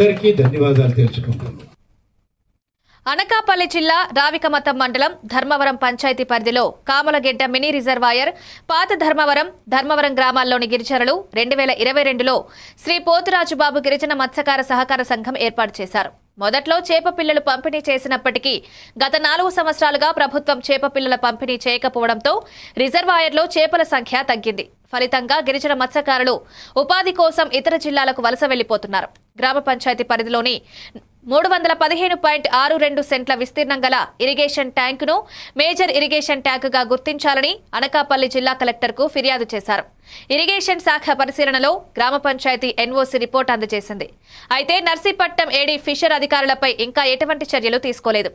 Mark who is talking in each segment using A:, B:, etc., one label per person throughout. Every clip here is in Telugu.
A: అందరికీ ధన్యవాదాలు తెలుసుకుంటున్నాను.
B: అనకాపల్లి జిల్లా రావికమతం మండలం ధర్మవరం పంచాయతీ పరిధిలో కామలగెడ్డ మినీ రిజర్వాయర్ పాత ధర్మవరం ధర్మవరం గ్రామాల్లోని గిరిజనులు రెండు వేల ఇరవై రెండులో శ్రీ పోతురాజుబాబు గిరిజన మత్స్యకార సహకార సంఘం ఏర్పాటు చేశారు. మొదట్లో చేప పిల్లలు పంపిణీ చేసినప్పటికీ గత నాలుగు సంవత్సరాలుగా ప్రభుత్వం చేప పిల్లల పంపిణీ చేయకపోవడంతో రిజర్వాయర్లో చేపల సంఖ్య తగ్గింది. ఫలితంగా గిరిజన మత్స్యకారులు ఉపాధి కోసం ఇతర జిల్లాలకు వలస వెళ్ళిపోతున్నారు గ్రామ పంచాయతీ పరిధిలోని మూడు వందల పదిహేను పాయింట్ ఆరు రెండు సెంట్ల విస్తీర్ణం గల ఇరిగేషన్ ట్యాంకును మేజర్ ఇరిగేషన్ ట్యాంకుగా గుర్తించాలని అనకాపల్లి జిల్లా కలెక్టర్కు ఫిర్యాదు చేశారు. ఇరిగేషన్ శాఖ పరిశీలనలో గ్రామ పంచాయతీ ఎన్ఓసి రిపోర్ట్ అందజేసింది. అయితే నర్సీపట్నం ఏడీ ఫిషర్ అధికారులపై ఇంకా ఎటువంటి చర్యలు తీసుకోలేదు.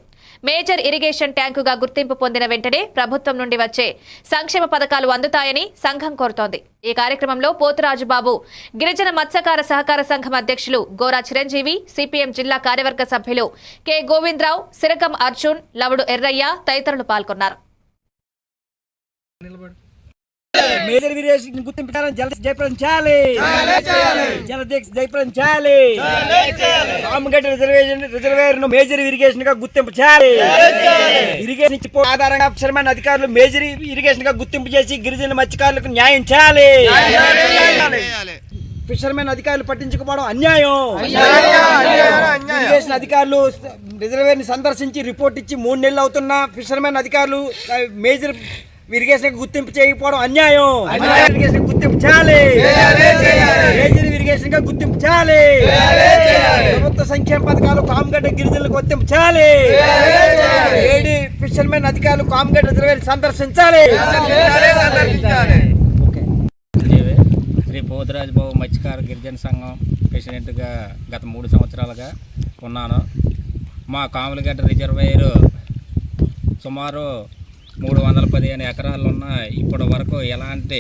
B: మేజర్ ఇరిగేషన్ ట్యాంకుగా గుర్తింపు పొందిన వెంటనే ప్రభుత్వం నుండి వచ్చే సంక్షేమ పథకాలు అందుతాయని సంఘం కోరుతోంది. ఈ కార్యక్రమంలో పోతురాజు బాబు గిరిజన మత్స్యకార సహకార సంఘం అధ్యక్షులు గోరా చిరంజీవి సిపిఎం జిల్లా కార్యవర్గ సభ్యులు కె గోవిందరావు సిరకం అర్జున్ లవుడు ఎర్రయ్య తదితరులు పాల్గొన్నారు.
C: మేజర్ వీరేషన్ గుర్తించాలని జల జయప్రదం చేయాలి. జలదీక్ష జయప్రదం చేయాలి. రామగడ్డ రిజర్వేషన్ రిజర్వేర్ను మేజర్ ఇరిగేషన్గా గుర్తింపు చేయాలి. ఇరిగేషన్ ఆధారంగా అవసరమైన అధికారులు మేజర్ ఇరిగేషన్గా గుర్తింపు చేసి గిరిజన మత్స్యకారులకు న్యాయం చేయాలి. ఫిషర్మెన్ అధికారులు పట్టించకపోవడం అన్యాయం. ఇరిగేషన్ అధికారులు రిజర్వేర్ని సందర్శించి రిపోర్ట్ ఇచ్చి మూడు నెలలు అవుతున్న ఫిషర్మెన్ అధికారులు మేజర్ ఇరిగేషన్ గుర్తింపు చేయకపోవడం అన్యాయం. ఇరిగేషన్ గుర్తింపు చేయాలి. మేజర్ ఇరిగేషన్గా గుర్తింపు చేయాలి. ప్రభుత్వ సంక్షేమ పథకాలు కామగడ్డ గిరిజనులకు వర్తింపు చేయాలి. ఏడి ఫిషర్మెన్ అధికారులు కామగడ్డ రిజర్వేర్ సందర్శించాలి.
D: శ్రీ పోతురాజు బాబు మత్స్యకార గిరిజన సంఘం ప్రెసిడెంట్గా గత మూడు సంవత్సరాలుగా ఉన్నాను. మా కాములగడ్డ రిజర్వాయర్ సుమారు మూడు వందల పదిహేను ఎకరాలు ఉన్న ఇప్పటి వరకు ఎలాంటి